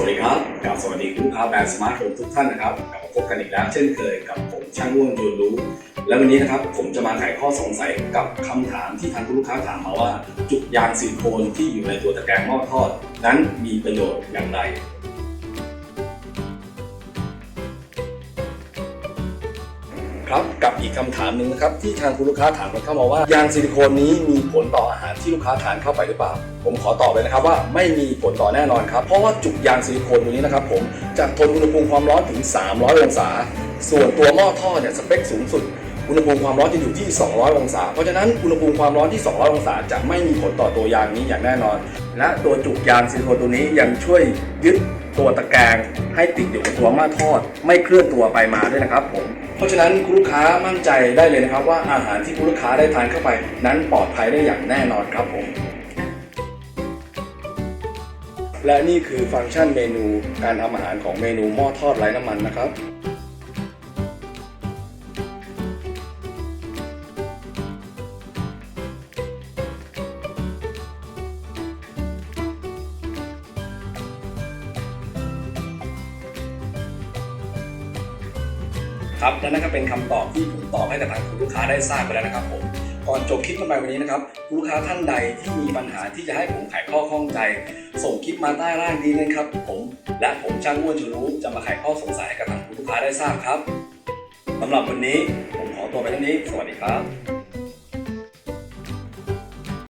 วัสดีครับกับสวัสดีคุณลูกค้าแบรนด์สมาร์ทโฮมทุกท่านนะครับกลับมาพบกันอีกแล้วเช่นเคยกับผมช่างง่วงยูนรู้ และวันนี้นะครับผมจะมาไขข้อสงสัยกับคำถามที่ทางคุณลูกค้าถามมาว่า จุกยางซิลิโคนที่อยู่ในตัวตะแกรงหม้อทอด นั้นมีประโยชน์อย่างไร ครับกับอีกคำถามหนึ่งนะครับที่ทางคุณลูกค้าถามกันเข้ามาว่ายางซิลิโคนนี้มีผลต่ออาหารที่ลูกค้าทานเข้าไปหรือเปล่า ผมขอตอบเลยนะครับว่าไม่มีผลต่อแน่นอนครับ เพราะว่าจุกยางซิลิโคนตัวนี้นะครับผมจะทนอุณหภูมิความร้อนถึง 300 องศา ส่วนตัวหม้อท่อเนี่ยสเปคสูงสุดอุณหภูมิความร้อนจะอยู่ที่ 200 องศา เพราะฉะนั้นอุณหภูมิความร้อนที่ 200 องศาจะไม่มีผลต่อตัวยางนี้อย่างแน่นอน และตัวจุกยางซิลิโคนตัวนี้ยังช่วยยึด ตัวตะแกรงให้ติดอยู่กับตัวหม้อทอด ไม่เคลื่อนตัวไปมาด้วยนะครับผมเพราะฉะนั้นคุณลูกค้ามั่นใจได้เลยนะครับ ว่าอาหารที่คุณลูกค้าได้ทานเข้าไป นั้นปลอดภัยได้อย่างแน่นอนครับผมและนี่คือฟังก์ชันเมนูการทำอาหารของเมนูหม้อทอดไร้น้ำมันนะครับ ครับและนั่นก็เป็นคำตอบที่ผมตอบให้กับทางคุณลูกค้าได้ทราบไปแล้วนะครับผมก่อนจบคลิปกันไปวันนี้นะครับคุลูกค้าท่านใดที่มีปัญหาที่จะให้ผมไขข้อข้องใจ ส่งคลิปมาใต้ล่างนี้นะครับ ผม และผมช่างอ้วนชูรู้จะมาไขข้อสงสัยกับทางคุณลูกค้าได้ทราบครับสำหรับวันนี้ผมขอตัวไปเท่านี้ สวัสดีครับ